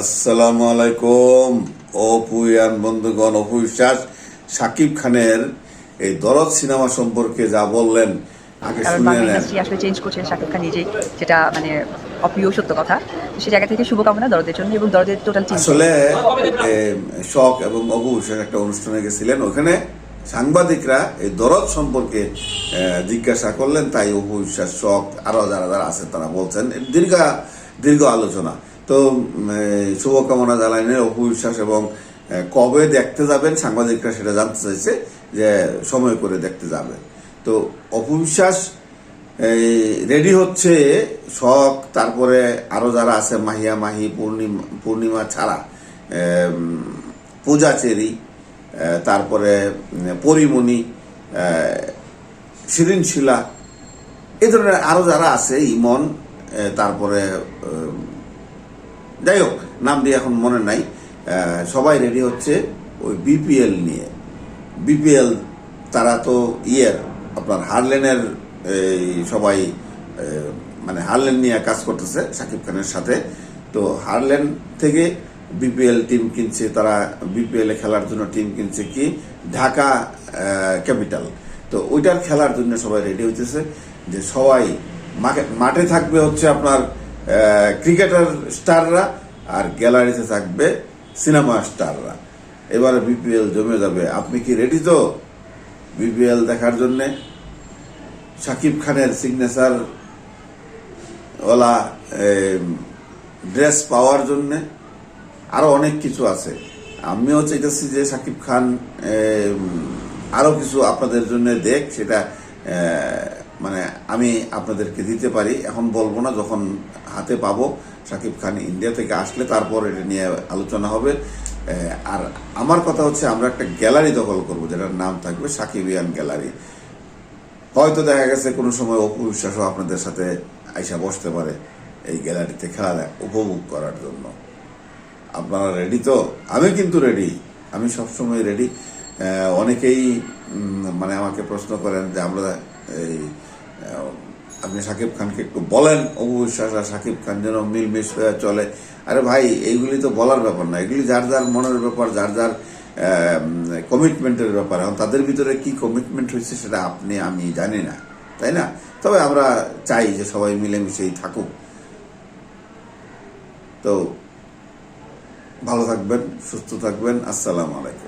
আসসালামু আলাইকুম। অপুয়ান বন্ধুগণ অপু বিশ্বাস সাকিব খানের এই দরদ সিনেমা সম্পর্কে যা বললেন আগে শুনে নেন। আসলে চেঞ্জ করছেন শাকিব খান নিজেই যেটা মানে অপ্রিয় সত্য কথা। সে জায়গা থেকে শুভকামনা দরদের জন্য এবং দরদের টোটাল আসলে শখ এবং অপু বিশ্বাস একটা অনুষ্ঠানে গেছিলেন। ওখানে সাংবাদিকরা এই দরদ সম্পর্কে জিজ্ঞাসা করলেন তাই অপু বিশ্বাস শখ আরও যারা যারা আছে তারা বলছেন। দীর্ঘ দীর্ঘ আলোচনা। তো শুভকামনা জানালেন অপু বিশ্বাস এবং কবে দেখতে যাবেন সাংবাদিকরা সেটা জানতে চাইছে যে সময় করে দেখতে যাবেন। তো অপু বিশ্বাস রেডি হচ্ছে শখ তারপরে আরও যারা আছে মাহিয়া মাহি পূর্ণিমা পূর্ণিমা ছাড়া পূজা চেরি তারপরে পরিমণি আহ, শিরিন শিলা এই ধরনের আরও যারা আছে ইমন তারপরে যাই হোক নাম দিয়ে এখন মনে নাই। সবাই রেডি হচ্ছে ওই বিপিএল নিয়ে। বিপিএল তারা তো ইয়ের, আপনার হারলেনের সবাই মানে হারলেন নিয়ে কাজ করতেছে সাকিব খানের সাথে। তো হারলেন থেকে বিপিএল টিম কিনছে, তারা বিপিএল খেলার জন্য টিম কিনছে কি? ঢাকা ক্যাপিটাল তো ওইটার খেলার জন্য সবাই রেডি হইতেছে যে সবাই মাঠে থাকবে হচ্ছে আপনার ক্রিকেটার স্টাররা আর গ্যালারিতে থাকবে সিনেমা স্টাররা। এবারে বিপিএল জমে যাবে। আপনি কি রেডি তো? বিপিএল দেখার জন্য সাকিব খানের সিগনেচার ওলা ড্রেস পাওয়ার জন্য আরও অনেক কিছু আছে। আমিও চাইতেছি যে সাকিব খান আরও কিছু আপনাদের জন্য দেখ, সেটা মানে আমি আপনাদেরকে দিতে পারি। এখন বলব না যখন হাতে পাবো। সাকিব খান ইন্ডিয়া থেকে আসলে তারপর এটা নিয়ে আলোচনা হবে। আর আমার কথা হচ্ছে আমরা একটা গ্যালারি দখল করব, যেটার নাম থাকবে সাকিবিয়ান গ্যালারি। হয়তো দেখা গেছে কোনো সময় অপু বিশ্বাসও আপনাদের সাথে আইসা বসতে পারে এই গ্যালারিতে খেলা উপভোগ করার জন্য। আপনারা রেডি তো? আমি কিন্তু রেডি আমি সবসময় রেডি অনেকেই মানে আমাকে প্রশ্ন করেন যে আমরা, এই আপনি সাকিব খানকে একটু বলেন অপু বিশ্বাস আর সাকিব খান যেন মিলমিশ হয়ে চলে। আরে ভাই, এইগুলি তো বলার ব্যাপার না, এগুলি যার যার মনের ব্যাপার, যার যার কমিটমেন্টের ব্যাপার। এখন তাদের ভিতরে কি কমিটমেন্ট হয়েছে সেটা আপনি, আমি জানি না, তাই না? তবে আমরা চাই যে সবাই মিলেমিশেই থাকুক। তো, ভালো থাকবেন, সুস্থ থাকবেন, আসসালামু আলাইকুম।